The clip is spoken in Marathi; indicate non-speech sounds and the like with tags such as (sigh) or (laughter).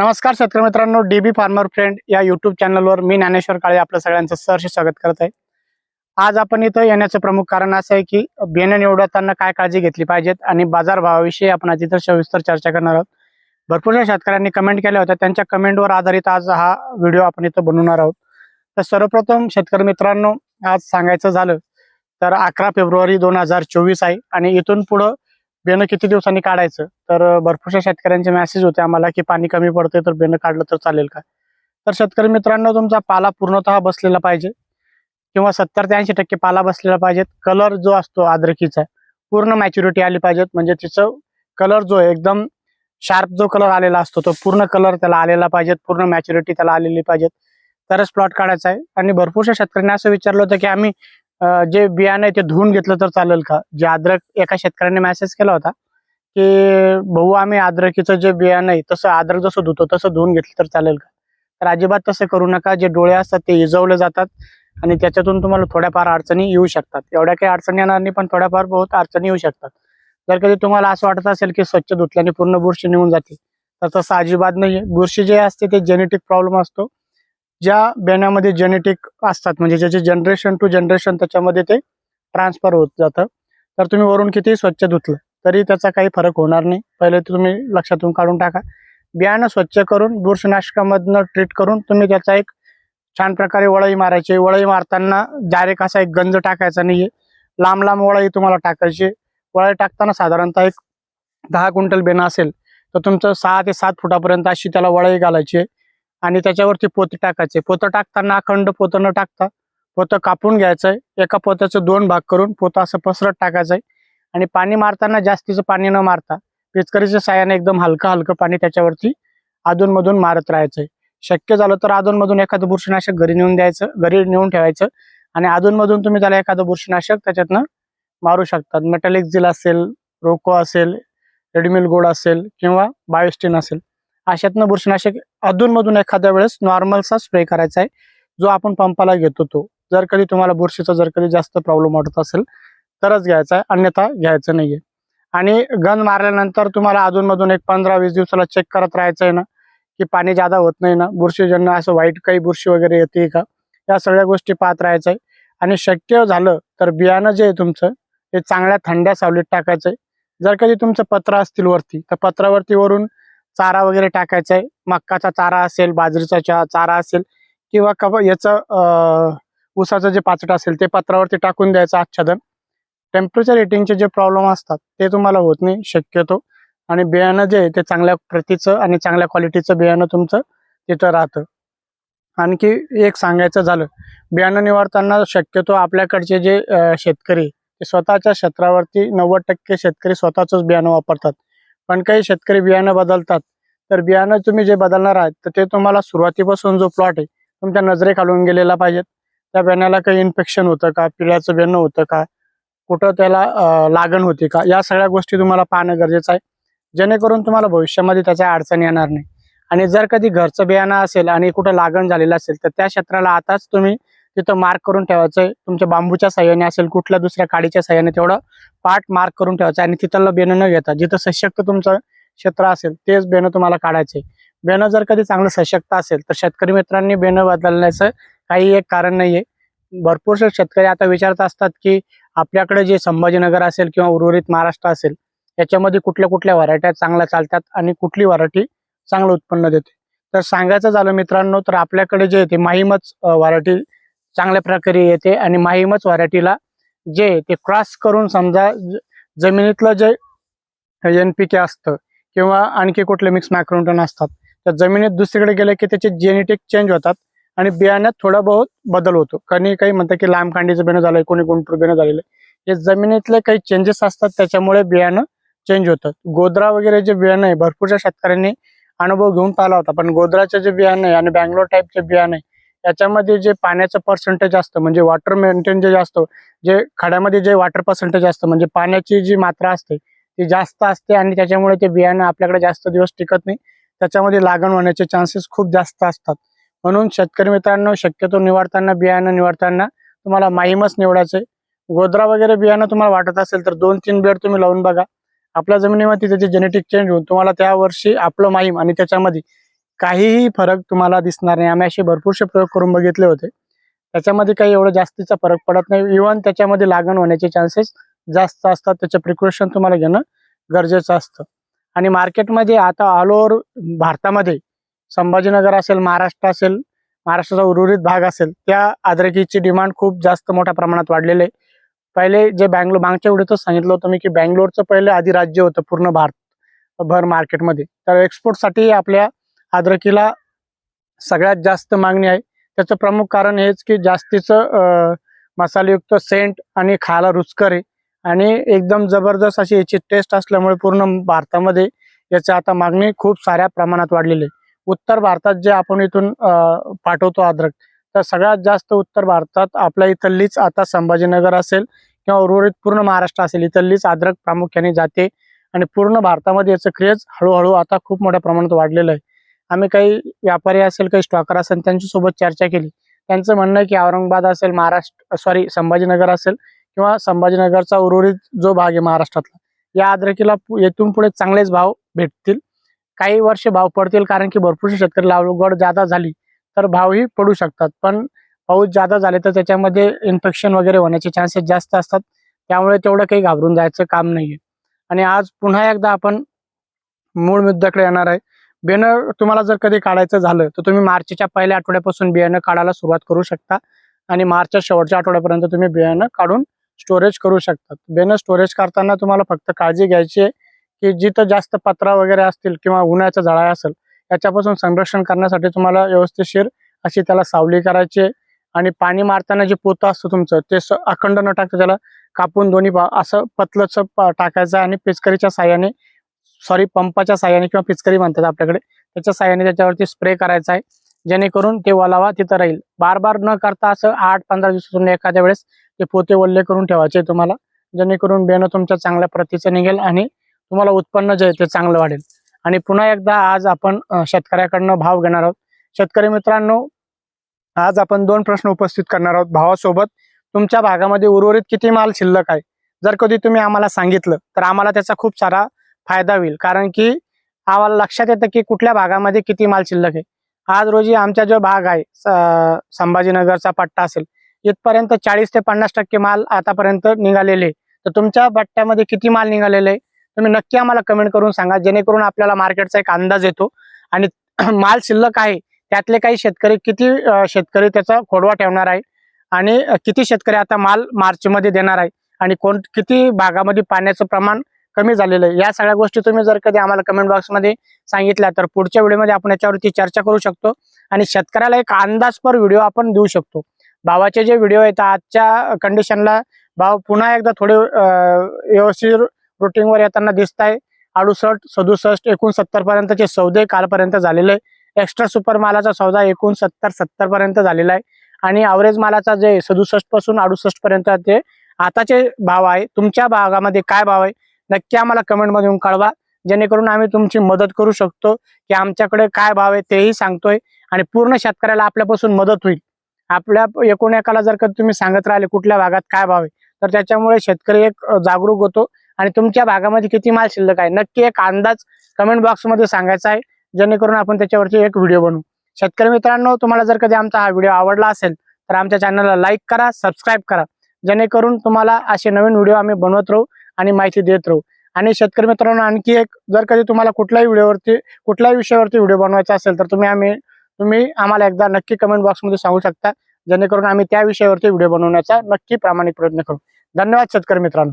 नमस्कार शेतकरी मित्रांनो डीबी फार्मर फ्रेंड या युट्यूब चॅनलवर मी ज्ञानेश्वर काळे आपलं सगळ्यांचं सहर्ष स्वागत करत आहे. आज आपण इथं येण्याचं प्रमुख कारण असं आहे की बियाणे निवडताना काय काळजी घेतली पाहिजेत आणि बाजारभावाविषयी आपण आज इथं सविस्तर चर्चा करणार आहोत. भरपूरशा शेतकऱ्यांनी कमेंट केल्या होत्या. त्यांच्या कमेंटवर आधारित आज हा व्हिडिओ आपण इथं बनवणार आहोत. तर सर्वप्रथम शेतकरी मित्रांनो आज सांगायचं झालं तर अकरा फेब्रुवारी दोन हजार चोवीस आहे आणि इथून पुढं बेणं किती दिवसांनी काढायचं? तर भरपूरशा शेतकऱ्यांचे मेसेज होते आम्हाला की पाणी कमी पडते तर बेणं काढलं तर चालेल का? तर शेतकरी मित्रांनो तुमचा पाला पूर्णतः बसलेला पाहिजे. किंवा सत्तर ते ऐंशी टक्के पाला बसलेला पाहिजे कलर जो असतो आद्रकीचा पूर्ण मॅच्युरिटी आली पाहिजेत. म्हणजे तिचं कलर जो आहे एकदम शार्प जो कलर आलेला असतो तो पूर्ण कलर त्याला आलेला पाहिजे पूर्ण मॅच्युरिटी त्याला आलेली पाहिजेत. तरच प्लॉट काढायचा आहे. आणि भरपूरशा शेतकऱ्यांनी असं विचारलं होतं की आम्ही जे बियाणं आहे ते धुवून घेतलं तर चालेल का? जे अद्रक एका शेतकऱ्याने मेसेज केला होता की भाऊ आम्ही अद्रकीचं जे बियाणं आहे तसं अद्रक जसं धुतो तसं धुवून घेतलं तर चालेल का? तर अजिबात तसं करू नका. जे डोळे असतात ते इजवले जातात आणि त्याच्यातून तुम्हाला थोड्याफार अडचणी येऊ शकतात. एवढ्या काही अडचणी येणार नाही पण थोड्याफार बहुत अडचणी येऊ शकतात. जर कधी तुम्हाला असं वाटत असेल की स्वच्छ धुतल्याने पूर्ण बुरशी निघून जाते तर तसं अजिबात नाही बुरशी जे असते ते जेनेटिक प्रॉब्लेम असतो. ज्या बेण्यामध्ये जेनेटिक असतात म्हणजे ज्याचे जनरेशन टू जनरेशन त्याच्यामध्ये ते ट्रान्सफर होत जातं. तर तुम्ही वरून किती स्वच्छ धुतलं तरी त्याचा काही फरक होणार नाही. पहिले ते तुम्ही लक्षातून काढून टाका. बियाणं स्वच्छ करून बुरशीनाशकामधनं ट्रीट करून तुम्ही त्याचा एक छान प्रकारे वळई मारायची. वळई मारताना डायरेक्ट असा एक गंज टाकायचा नाहीये. लांब लांब वळई तुम्हाला टाकायची. वळई टाकताना साधारणतः एक दहा क्विंटल बेणं असेल तर तुमचं सहा ते सात फुटापर्यंत अशी त्याला वळई घालायची आहे. आणि त्याच्यावरती पोत टाकायचे. पोतं टाकताना अखंड पोतं न टाकता पोतं कापून घ्यायचंय. एका पोत्याचं दोन भाग करून पोतं असं पसरत टाकायचंय. आणि पाणी मारताना जास्तीचं पाणी न मारता पिचकरीच्या साह्याने एकदम हलकं हलकं पाणी त्याच्यावरती अधूनमधून मारत राहायचंय. शक्य झालं तर अधूनमधून एखादं बुरशीनाशक घरी नेऊन द्यायचं घरी नेऊन ठेवायचं आणि अधूनमधून तुम्ही त्याला एखादं बुरशीनाशक त्याच्यातनं मारू शकतात मेटॅलिक झिल असेल रोको असेल रेडमिल गोड असेल किंवा बायोस्टिन असेल. अशातनं बुरशीनाशक अधूनमधून एखाद्या वेळेस नॉर्मलचा स्प्रे करायचा आहे. जो आपण पंपाला घेतो तो. जर कधी तुम्हाला बुरशीचा जर कधी जास्त प्रॉब्लेम वाटत असेल तरच घ्यायचा आहे. अन्यथा घ्यायचं नाहीये. आणि गन मारल्यानंतर तुम्हाला अधूनमधून एक पंधरा वीस दिवसाला चेक करत राहायचं आहे ना की पाणी जादा होत नाही ना बुरशीजन्य असं वाईट काही बुरशी वगैरे येते का? या सगळ्या गोष्टी पाहत राहायचं आहे आणि शक्य झालं तर बियाणं जे आहे तुमचं ते चांगल्या थंड्या सावलीत टाकायचं आहे जर कधी तुमचं पत्र असतील वरती तर पत्रावरती वरून चारा वगैरे टाकायचा आहे. मक्काचा चारा असेल बाजरीचा चारा असेल किंवा कब याचं ऊसाचं जे पाचट असेल ते पत्रावरती टाकून द्यायचं आच्छादन टेम्परेचर रेटिंगचे जे प्रॉब्लेम असतात ते तुम्हाला होत नाही शक्यतो. आणि बियाणं जे आहे ते चांगल्या प्रतीचं आणि चांगल्या क्वालिटीचं बियाणं तुमचं तिथं राहतं. आणखी एक सांगायचं झालं बियाणं निवडताना शक्यतो आपल्याकडचे जे शेतकरी ते स्वतःच्या क्षेत्रावरती नव्वद टक्के शेतकरी स्वतःच बियाणं वापरतात. पण काही शेतकरी बियाणं बदलतात. तर बियाणं तुम्ही जे बदलणार आहात तर ते तुम्हाला सुरुवातीपासून जो प्लॉट आहे तुमच्या नजरेखालून गेलेला पाहिजेत. त्या बियाण्याला काही इन्फेक्शन होतं का? पिळ्याचं बियाणं होतं का? कुठं त्याला लागण होती का? या सगळ्या गोष्टी तुम्हाला पाहणं गरजेचं आहे. जेणेकरून तुम्हाला भविष्यामध्ये त्याच्या अडचणी येणार नाही. आणि जर कधी घरचं बियाणं असेल आणि कुठं लागण झालेलं असेल तर त्या क्षेत्राला आताच तुम्ही तिथं मार्क करून ठेवायचंय तुमच्या बांबूच्या साह्याने असेल कुठल्या दुसऱ्या काडीच्या साह्याने तेवढं पार्ट मार्क करून ठेवायचं आणि तिथलं बेणं न घेता जिथं सशक्त तुमचं क्षेत्र असेल तेच बेणं तुम्हाला काढायचंय बेणं जर कधी चांगलं सशक्त असेल तर शेतकरी मित्रांनी बेणं बदलण्याचं काही एक कारण नाहीये. भरपूरसे शेतकरी आता विचारत असतात की आपल्याकडे जे संभाजीनगर असेल किंवा उर्वरित महाराष्ट्र असेल याच्यामध्ये कुठल्या कुठल्या व्हरायट्या चांगल्या चालतात आणि कुठली व्हरायटी चांगलं उत्पन्न देते? तर सांगायचं झालं मित्रांनो तर आपल्याकडे जे आहे ते माहीमच व्हरायटी चांगल्या प्रकारे येते आणि माहीमच व्हरायटीला जे ते क्रॉस करून समजा जमिनीतलं जे एन पी के असतं किंवा आणखी कुठले मिक्स मॅक्रोन्टन असतात तर जमिनीत दुसरीकडे गेले की त्याचे जेनेटिक चेंज होतात आणि बियाण्यात थोडा बहुत बदल होतो. कारण काही म्हणतात की लांब कांडीचं बेणं झालंय कोणी गुंटूर बेणं झालेलं हे जमिनीतले काही चेंजेस असतात त्याच्यामुळे बियाणं चेंज होतं. गोद्रा वगैरे जे बियाणं आहे भरपूरशा शेतकऱ्यांनी अनुभव घेऊन पाहिला होता. पण गोद्राचं जे बियाणं आहे आणि बँगलोर टाईपचे बियाणं आहे याच्यामध्ये जे पाण्याचं पर्सेंटेज असतं म्हणजे वॉटर मेंटेन जे असतं जे खड्यामध्ये जे वॉटर पर्सेंटेज असतं म्हणजे पाण्याची जी मात्रा असते ती जास्त असते आणि त्याच्यामुळे ते बियाणं आपल्याकडे जास्त दिवस टिकत नाही. त्याच्यामध्ये लागण होण्याचे चान्सेस खूप जास्त असतात. म्हणून शेतकरी मित्रांनो शक्यतो निवडताना बियाणं निवडताना तुम्हाला माहीमच निवडायचं गोद्रा वगैरे बियाणं तुम्हाला वाटत असेल तर दोन तीन बेड तुम्ही लावून बघा. आपल्या जमिनीमध्ये त्याचे जेनेटिक चेंज होऊन तुम्हाला त्या वर्षी आपलं माहीम आणि त्याच्यामध्ये काहीही फरक तुम्हाला दिसणार नाही. आम्ही असे भरपूरसे प्रयोग करून बघितले होते. त्याच्यामध्ये काही एवढं जास्तीचा फरक पडत नाही. इव्हन त्याच्यामध्ये लागण होण्याचे चान्सेस जास्त असतात. त्याचं प्रिकॉशन तुम्हाला घेणं गरजेचं असतं. आणि मार्केटमध्ये आता ऑल ओव्हर भारतामध्ये संभाजीनगर असेल महाराष्ट्र असेल महाराष्ट्राचा उर्वरित भाग असेल त्या अद्रकीची डिमांड खूप जास्त मोठ्या प्रमाणात वाढलेली आहे. पहिले जे बँगलोर मागच्या वेळेतच सांगितलं होतं मी की बँगलोरचं पहिले आधी राज्य होतं पूर्ण भारत भर मार्केटमध्ये तर एक्सपोर्टसाठी आपल्या अद्रकीला सगळ्यात जास्त मागणी आहे. त्याचं प्रमुख कारण हेच की जास्तीचं मसालेयुक्त सेंट आणि खायला रुचकर आहे. आणि एकदम जबरदस्त अशी याची टेस्ट असल्यामुळे पूर्ण भारतामध्ये याची आता मागणी खूप साऱ्या प्रमाणात वाढलेली आहे. उत्तर भारतात जे आपण इथून पाठवतो अद्रक तर सगळ्यात जास्त उत्तर भारतात आपल्या इथलीच आता संभाजीनगर असेल किंवा उर्वरित पूर्ण महाराष्ट्र असेल इथलीच अद्रक प्रामुख्याने जाते. आणि पूर्ण भारतामध्ये याचं क्रेज हळूहळू आता खूप मोठ्या प्रमाणात वाढलेलं आहे. आम्ही काही व्यापारी असेल काही स्टॉकर असेल त्यांच्यासोबत चर्चा केली. त्यांचं म्हणणं की औरंगाबाद असेल महाराष्ट्र सॉरी संभाजीनगर असेल किंवा संभाजीनगरचा उर्वरित जो भाग आहे महाराष्ट्रातला या अद्रकीला पु- येथून पुढे चांगलेच भाव भेटतील. काही वर्ष भाव पडतील कारण की भरपूरसे शेतकरी लागवड जादा झाली तर भावही पडू शकतात. पण पाऊस जादा झाले तर त्याच्यामध्ये इन्फेक्शन वगैरे होण्याचे चान्सेस जास्त असतात. त्यामुळे तेवढं काही घाबरून जायचं काम नाहीये. आणि आज पुन्हा एकदा आपण मूळ मुद्द्याकडे येणार आहे. बियाणं तुम्हाला जर कधी काढायचं झालं तर तुम्ही मार्चच्या पहिल्या आठवड्यापासून बियाणं काढायला सुरुवात करू शकता. आणि मार्चच्या शेवटच्या आठवड्यापर्यंत तुम्ही बियाणं काढून स्टोरेज करू शकता. बियाणं स्टोरेज करताना तुम्हाला फक्त काळजी घ्यायची आहे की जिथं जास्त पत्रा वगैरे असतील किंवा उन्हाचा झळा असेल याच्यापासून संरक्षण करण्यासाठी तुम्हाला व्यवस्थितशीर अशी त्याला सावली करायची आणि पाणी मारताना जे पोतं असतं तुमचं ते स- अखंड न टाकता त्याला कापून दोन्ही असं पतलंच टाकायचं आणि पिचकरीच्या साह्याने सॉरी पंपाच्या साह्याने किंवा पिचकरी म्हणतात आपल्याकडे. त्याच्या साह्याने त्याच्यावरती स्प्रे करायचा आहे. जेणेकरून ते वलावा तिथं राहील. बार बार न करता असं आठ पंधरा दिवसातून एखाद्या वेळेस ते पोते वल्ले करून ठेवायचे तुम्हाला. जेणेकरून बेणं तुमच्या चांगल्या प्रतीचं निघेल आणि तुम्हाला उत्पन्न जे आहे ते चांगलं वाढेल. आणि पुन्हा एकदा आज आपण शेतकऱ्याकडनं भाव घेणार आहोत. शेतकरी मित्रांनो आज आपण दोन प्रश्न उपस्थित करणार आहोत भावासोबत. तुमच्या भागामध्ये उर्वरित किती माल शिल्लक आहे? जर कधी तुम्ही आम्हाला सांगितलं तर आम्हाला त्याचा खूप सारा फायदा होईल. कारण की आम्हाला लक्षात येतं की कुठल्या भागामध्ये किती माल शिल्लक आहे. आज रोजी आमचा जो भाग आहे संभाजीनगरचा पट्टा असेल इथपर्यंत चाळीस ते पन्नास टक्के माल आतापर्यंत निघालेले आहे. तर तुमच्या पट्ट्यामध्ये किती माल निघालेला आहे? तुम्ही नक्की आम्हाला कमेंट करून सांगा. जेणेकरून आपल्याला मार्केटचा एक अंदाज येतो. आणि (clears throat) माल शिल्लक आहे त्यातले काही शेतकरी किती शेतकरी त्याचा खोडवा ठेवणार आहे? आणि किती शेतकरी आता माल मार्चमध्ये देणार आहे? आणि कोण किती भागामध्ये पाण्याचं प्रमाण कमी झालेलं आहे. या सगळ्या गोष्टी तुम्ही जर कधी आम्हाला कमेंट बॉक्समध्ये सांगितल्या तर पुढच्या व्हिडिओमध्ये आपण याच्यावरती चर्चा करू शकतो. आणि शेतकऱ्याला एक अंदाजपर व्हिडिओ आपण देऊ शकतो. भावाचे जे व्हिडिओ आहेत आजच्या कंडिशनला भाव पुन्हा एकदा थोडे व्यवस्थित रुटीनवर येताना दिसत आहे. अडुसष्ट सदुसष्ट एकोणसत्तर पर्यंतचे सौदे कालपर्यंत झालेले एक्स्ट्रा सुपर मालाचा सौदा एकोणसत्तर सत्तर पर्यंत झालेला आहे. आणि अवरेज मालाचा जे सदुसष्टपासून अडुसष्ट पर्यंत ते आताचे भाव आहे. तुमच्या भागामध्ये काय भाव आहे? नक्की आम्हाला कमेंटमध्ये येऊन कळवा. जेणेकरून आम्ही तुमची मदत करू शकतो की आमच्याकडे काय भाव आहे तेही सांगतोय आणि पूर्ण शेतकऱ्याला आपल्यापासून मदत होईल. आपल्या एकूण एकाला जर का तुम्ही सांगत राहिले कुठल्या भागात काय भाव आहे तर त्याच्यामुळे शेतकरी एक जागरूक होतो आणि तुमच्या भागामध्ये किती माल शिल्लक आहे. नक्की एक अंदाज कमेंट बॉक्समध्ये सांगायचा आहे जेणेकरून आपण त्याच्यावरती एक व्हिडिओ बनवू. शेतकरी मित्रांनो तुम्हाला जर कधी आमचा हा व्हिडिओ आवडला असेल तर आमच्या चॅनलला लाईक करा सबस्क्राईब करा. जेणेकरून तुम्हाला असे नवीन व्हिडिओ आम्ही बनवत राहू. आणि माहिती देत राहू. आणि शेतकरी मित्रांनो आणखी एक जर कधी तुम्हाला कुठल्याही व्हिडिओवरती कुठल्याही विषयावरती व्हिडिओ बनवायचा असेल तर तुम्ही आम्ही तुम्ही आम्हाला एकदा नक्की कमेंट बॉक्समध्ये सांगू शकता. जेणेकरून आम्ही त्या विषयावरती व्हिडिओ बनवण्याचा नक्की प्रामाणिक प्रयत्न करू. धन्यवाद शेतकरी मित्रांनो.